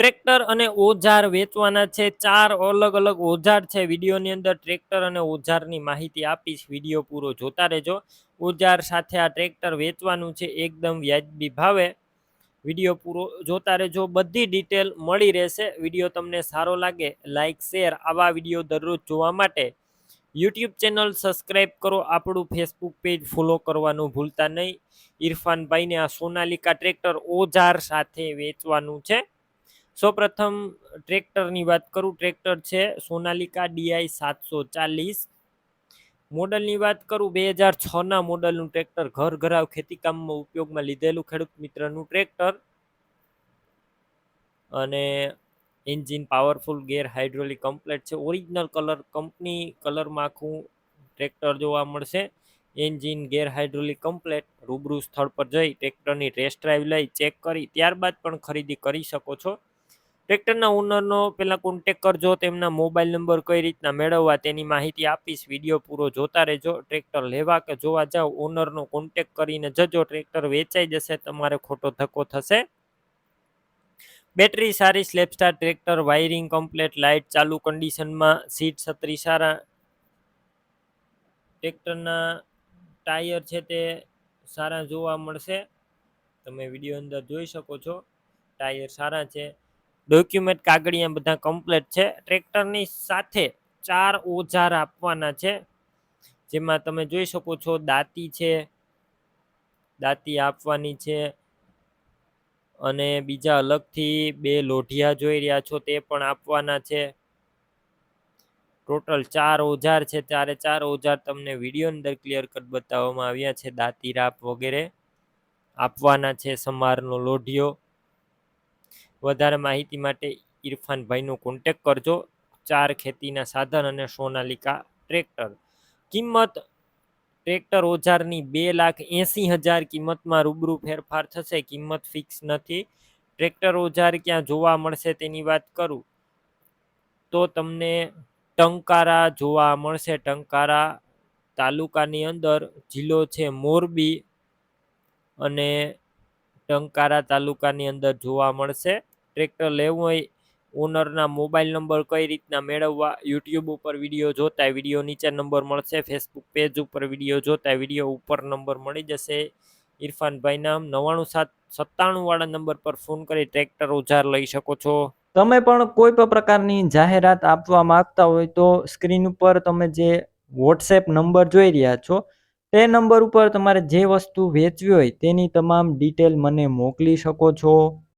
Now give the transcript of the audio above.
Tractor અને ઓજાર વેચવાના છે. ચાર અલગ અલગ ઓજાર છે. વિડીયોની અંદર ટ્રેક્ટર અને ઓજારની માહિતી આપીશ. વીડિયો પૂરો જોતા રહેજો. ઓજાર સાથે આ ટ્રેક્ટર વેચવાનું છે. એકદમ વ્યાજબી ભાવે. વીડિયો પૂરો જોતા રહેજો. બધી ડિટેલ મળી રહેશે. વીડિયો તમને સારો લાગે લાઇક શેર આવા વીડિયો દરરોજ જોવા માટે યુટ્યુબ ચેનલ સબસ્ક્રાઈબ કરો. આપણું ફેસબુક પેજ ફોલો કરવાનું ભૂલતા નહીં. ઇરફાનભાઈને આ સોનાલિકા ટ્રેક્ટર ઓજાર સાથે વેચવાનું છે. સૌપ્રથમ ટ્રેક્ટરની વાત કરું. ટ્રેક્ટર છે સોનાલિકા ડીઆઈ સાતસો ચાલીસ. મોડલની વાત કરું બે હજાર છના મોડલનું ટ્રેક્ટર ઘર ઘરાવ ખેતીકામમાં ઉપયોગમાં લીધેલું ખેડૂત મિત્રનું ટ્રેક્ટર. અને engine powerful, gear hydraulic complete છે. ઓરિજિનલ કલર, કંપની કલરમાં આખું ટ્રેક્ટર જોવા મળશે. એન્જિન, ગેર હાઇડ્રોલિક કમ્પ્લેટ, રૂબરૂ સ્થળ પર જઈ ટ્રેક્ટરની ટેસ્ટ ડ્રાઈવ લઈ ચેક કરી ત્યારબાદ પણ ખરીદી કરી શકો છો. ટ્રેક્ટરના ઓનરનો પહેલાં કોન્ટેક કરજો, તેમના મોબાઈલ નંબર કઈ રીતના મેળવવા તેની માહિતી આપીશ. વીડિયો પૂરો જોતા રહેજો, ટ્રેક્ટર લેવા કે જોવા જાઓ ઓનરનો કોન્ટેક કરીને જજો, ટ્રેક્ટર વેચાઈ જશે, તમારે ખોટો ધક્કો થશે. બેટરી સારી સ્લેપસ્ટાર ટ્રેક્ટર વાયરિંગ કમ્પ્લેટ લાઇટ ચાલુ કન્ડિશનમાં સીટ છત્રી સારા. ટ્રેક્ટરના ટાયર છે તે સારા જોવા મળશે. તમે વીડિયો અંદર જોઈ શકો છો. ટાયર સારા છે. ડોક્યુમેન્ટ કાગળિયા બધા કમ્પ્લેટ છે. ટ્રેક્ટરની સાથે ચાર ઓજાર આપવાના છે. જેમાં તમે જોઈ શકો છો દાંતી છે, દાંતી આપવાની છે અને બીજા અલગથી બે લોઢિયા જોઈ રહ્યા છો તે પણ આપવાના છે. ટોટલ ચાર ઓજાર છે. ત્યારે ચાર ઓજાર તમને વીડિયો અંદર ક્લિયર કટ બતાવવામાં આવ્યા છે. દાંતી રાપ વગેરે આપવાના છે સમારનો લોઢિયો. વધારે માહિતી માટે ઇરફાનભાઈનો કોન્ટેક કરજો. ચાર ખેતીના સાધન અને સોનાલિકા ટ્રેક્ટર. કિંમત, ટ્રેક્ટર ઓજારની બે લાખ એંસી હજાર કિંમતમાં રૂબરૂ ફેરફાર થશે. કિંમત ફિક્સ નથી. ટ્રેક્ટર ઓજાર ક્યાં જોવા મળશે તેની વાત કરું. તો તમને ટંકારા જોવા મળશે. ટંકારા તાલુકાની અંદર જિલ્લો છે મોરબી અને ટંકારા તાલુકાની અંદર જોવા મળશે. ટ્રેક્ટર લેવું હોય, ઓનરના મોબાઈલ નંબર કઈ રીતના મેળવવા, યુટ્યુબ ઉપર વીડિયો જોતા વીડિયો નીચે નંબર મળશે, ફેસબુક પેજ ઉપર વીડિયો જોતા વીડિયો ઉપર નંબર મળી જશે. ઇરફાનભાઈ નામ નવ્વાણું સાત, સત્તાણું વાળા નંબર પર ફોન કરી ટ્રેક્ટર ઉજાર લઈ શકો છો. તમે પણ કોઈ પણ પ્રકારની જાહેરાત આપવા માંગતા હોય તો સ્ક્રીન ઉપર તમે જે વોટ્સએપ નંબર જોઈ રહ્યા છો, તે નંબર ઉપર તમારે જે વસ્તુ વેચવી હોય તેની તમામ ડિટેલ મને મોકલી શકો છો.